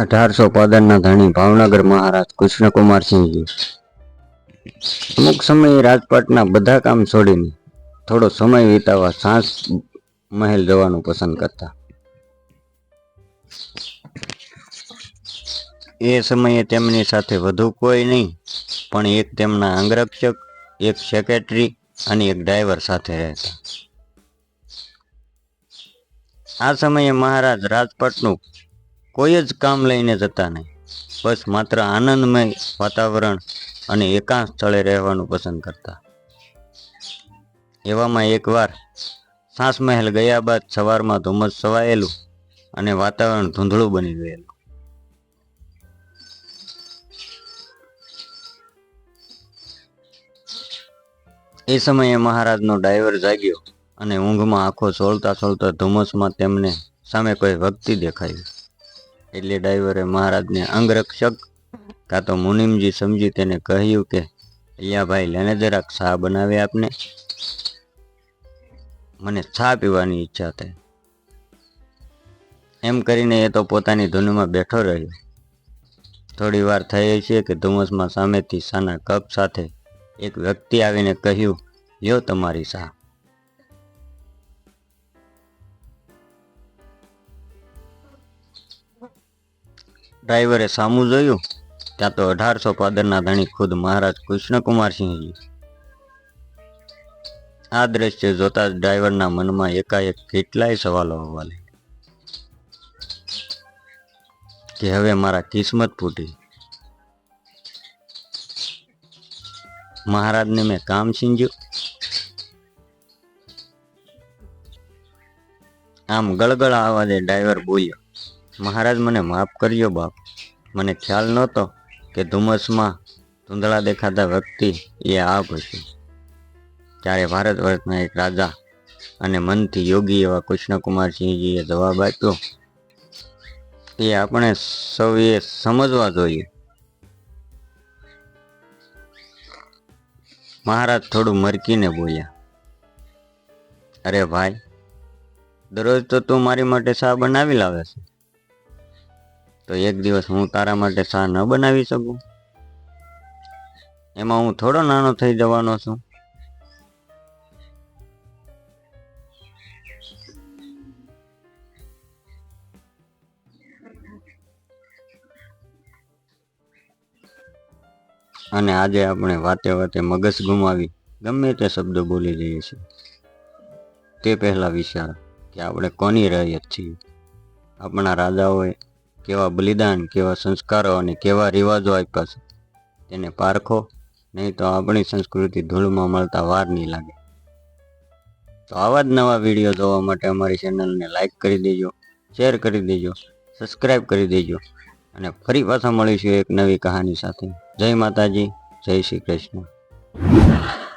અઢારસો પાદરના ધણી ભાવનગર મહારાજ કૃષ્ણકુમારસિંહજી અમુક સમયે રાજપાટના બધા કામ છોડીને થોડો સમય વિતાવવા સાંસ મહેલ જવાનું પસંદ કરતા. એ સમયે તેમની સાથે વધુ કોઈ નહીં, પણ એક તેમના અંગરક્ષક, એક સેક્રેટરી અને એક ડ્રાઈવર સાથે રહેતા. આ સમયે મહારાજ રાજપાટનું કોઈ જ કામ લઈને જતા નહીં. બસ માત્ર આનંદમય વાતાવરણ અને એકાંત સ્થળે રહેવાનું પસંદ કરતા. એવામાં એકવાર સાસ મહેલ ગયા બાદ સવારમાં ધુમ્મસ છવાયેલું અને વાતાવરણ ધૂંધળું બની ગયેલું. એ સમયે મહારાજનો ડ્રાઈવર જાગ્યો અને ઊંઘમાં આંખો સોળતા સોળતા ધુમ્મસમાં તેમને સામે કોઈ વ્યક્તિ દેખાયું એટલે ડ્રાઈવરે મહારાજને અંગરક્ષક કાં તો મુનિમજી સમજી તેને કહ્યું કે ભાઈ, લેને જરાક ચા બનાવે આપને. મને ચા પીવાની ઈચ્છા થઈ એમ કરીને એ તો પોતાની ધૂનમાં બેઠો રહ્યો. થોડી વાર થઈ છે કે ધુમ્મસમાં સામેથી સાના કપ સાથે એક વ્યક્તિ આવીને કહ્યું, લ્યો તમારી ચા. ડ્રાઈવરે સામું જોયું, ત્યાં તો અઢારસો પાદરના ધણી ખુદ મહારાજ કૃષ્ણકુમારસિંહજી આ દ્રશ્ય જોતા જ ડ્રાઈવરના મનમાં એકાએક કેટલાય સવાલો આવવા લાગ્યા કે હવે મારા કિસ્મત ફૂટી. મહારાજને મેં કામ સિંજ્યું આમ ગળગળ આવાજે ડ્રાઈવર બોલ્યો મહારાજ મને માફ કરજો બાપ. મને ખ્યાલ નહોતો કે ધુમ્મસમાં ધૂંધળા દેખાતા વ્યક્તિ એ આપ હશે. ત્યારે ભારત વર્ષના એક રાજા અને મનથી યોગી એવા કૃષ્ણકુમારસિંહજીએ જવાબ આપ્યો, એ આપણે સૌએ સમજવા જોઈએ. મહારાજ થોડું મરકીને બોલ્યા, અરે ભાઈ, દરરોજ તો તું મારી માટે શા બનાવી લાવે છે. તો એક દિવસ હું તારા માટે ચા ન બનાવી શકું? એમાં હું થોડો નાનો થઈ જવાનો છું. અને આજે આપણે વાતે વાતે મગજ ગુમાવી. ગમે તે શબ્દો બોલી જઈએ છીએ. તે પહેલા વિચાર કે આપણે કોની રહીએ છીએ? આપણા રાજાઓએ કેવા બલિદાન, કેવા સંસ્કારો અને કેવા રિવાજો આપ્યા છે. તેને પારખો, નહીં તો આપણી સંસ્કૃતિ ધૂળમાં મળતા વાર નહીં લાગે. તો આવા જ નવા વીડિયો જોવા માટે અમારી ચેનલને લાઈક કરી દેજો, શેર કરી દેજો સબસ્ક્રાઈબ કરી દેજો અને ફરી પાછા મળીશું એક નવી કહાની સાથે. જય માતાજી, જય શ્રી કૃષ્ણ.